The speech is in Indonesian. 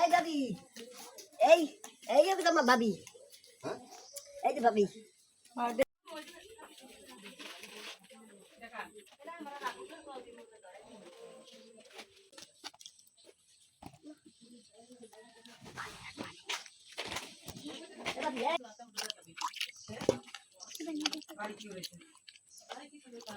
এই ভাবি এই এই আমি তোমার ভাবি হ্যাঁ এই যে ভাবি এ ভাবি, এই। আরে মা